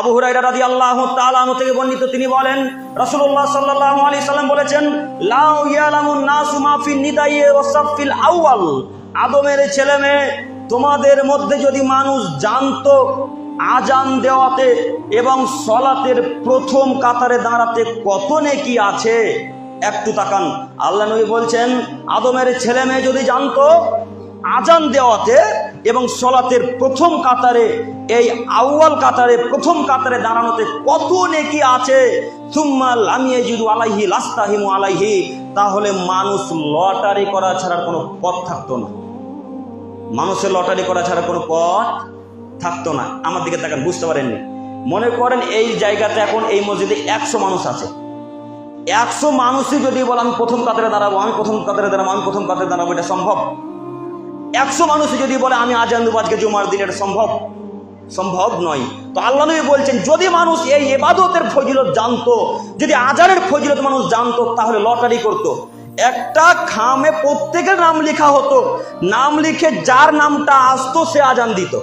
আবু হুরাইরা রাদিয়াল্লাহু তাআলা আনহু থেকে বর্ণিত তিনি বলেন, রাসূলুল্লাহ সাল্লাল্লাহু আলি সাল্লাম বলেছেন, লাউ ইয়ালামুন আউয়াল। আদমের ছেলে মেয়ে, তোমাদের মধ্যে যদি মানুষ জানতো আজান দেওয়াতে এবং সলাতের প্রথম কাতারে দাঁড়াতে কত নেকি আছে, একটু তাকান। আল্লাহ নবী বলছেন, আদমের ছেলে মেয়ে যদি জানতো আজান দেওয়াতে এবং সলাতের প্রথম কাতারে, এই আউয়াল কাতারে, প্রথম কাতারে দাঁড়ানোতে কত নেকি আছে? জিদু আলাইহি, লাস্তাহিমু আলাইহি। তাহলে মানুষ লটারি করা ছাড়া কোনো পথ থাকতো না। মানুষের লটারি করা ছাড়া কোনো পথ থাকতো না। আমার দিকে তাকান, বুঝতে পারেননি? মনে করেন এই জায়গাতে এখন এই মসজিদে একশো মানুষ আছে। একশো মানুষই যদি বলে আমি প্রথম কাতারে দাঁড়াবো, আমি প্রথম কাতারে দাঁড়াবো, আমি প্রথম কাতারে দাঁড়াবো এটা সম্ভব? একশো মানুষ যদি বলে, আমি আজান দেবো আজকে জুমার দিন, এটা সম্ভব? সম্ভব নয়। তো আল্লাহ নবী বলছেন, যদি মানুষ এই এবাদতের ফজিলত জানতো, যদি আজানের ফজিলত মানুষ জানতো, তাহলে লটারি করতো। একটা খামে প্রত্যেকের নাম লেখা হতো। নাম লিখে যার নামটা আসতো, সে আজান দিত।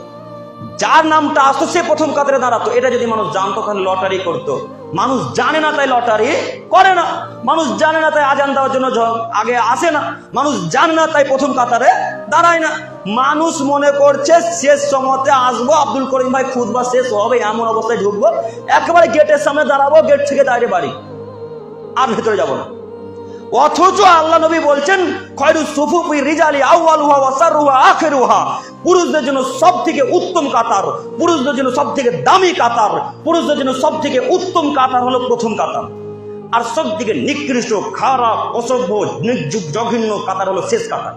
যার নামটা আসতো, সে প্রথম কাতারে দাঁড়াতো। এটা যদি মানুষ জানতো, তাহলে লটারি করতো। মানুষ জানে না তাই লটারি করে না। মানুষ জানে না তাই আজান দেওয়ার জন্য আগে আসে না। মানুষ জানে না তাই প্রথম কাতারে দাঁড়ায় না। মানুষ মনে করছে, শেষ সময়তে আসব, আব্দুল করিম ভাই খুদবা শেষ হবে, এমন অবস্থায় ঢুকবো। একেবারে গেটের সামনে দাঁড়াবো, গেট থেকে দাঁড়িয়ে বাড়ি। আর ভেতরে যাব না। অথচ আল্লাহ নবী বলছেন পুরুষদের জন্য সব থেকে উত্তম কাতার, পুরুষদের জন্য সব থেকে দামি কাতার, পুরুষদের জন্য সব থেকে উত্তম কাতার হলো প্রথম কাতার। আর সব থেকে নিকৃষ্ট, খারাপ, অসভ্য জঘন্য কাতার হলো শেষ কাতার,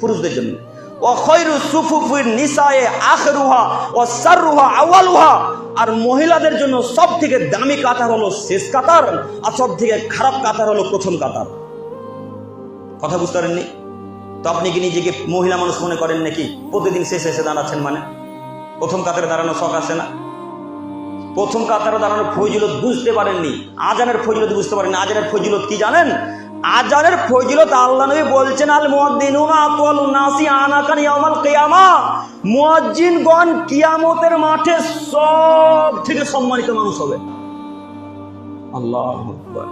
পুরুষদের জন্য। আর মহিলাদের জন্য সব থেকে দামি কাতার হলো শেষ কাতার আর সব থেকে খারাপ কাতার হলো প্রথম কাতার। কথা বুঝতে পারেননি? তো আপনি কি নিজেকে মহিলা মানুষ মনে করেন নাকি? প্রতিদিন শেষে এসে দাঁড়াচ্ছেন মানে? প্রথম কাতারে দাঁড়ানো শখ আসে না? প্রথম কাতারে দাঁড়ানোর ফজিলত বুঝতে পারেননি। আজানের ফজিলত বুঝতে পারেননি। আজানের ফজিলত কি জানেন? আজানের ফজিলত আল্লাহ নবী বলছেন, আল মুয়াদ্দিনুনা আতওয়ালুন নাসি আনাকান ইয়াউমাল কিয়ামা। মুয়াজ্জিনগণ কিয়ামতের মাঠে সব থেকে সম্মানিত মানুষ হবে। আল্লাহু আকবার।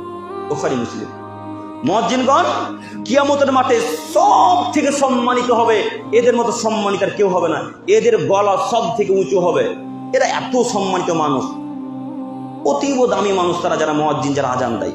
বুখারী, মুসলিম। মুয়াজ্জিনগণ কিয়ামতের মাঠে সব থেকে সম্মানিত হবে। এদের মতো সম্মানিত আর কেউ হবে না। এদের গলা সব থেকে উঁচু হবে। এরা এত সম্মানিত মানুষ। অতীব দামি মানুষ তারা, যারা মহাজ্জিন যারা আজান দেয়।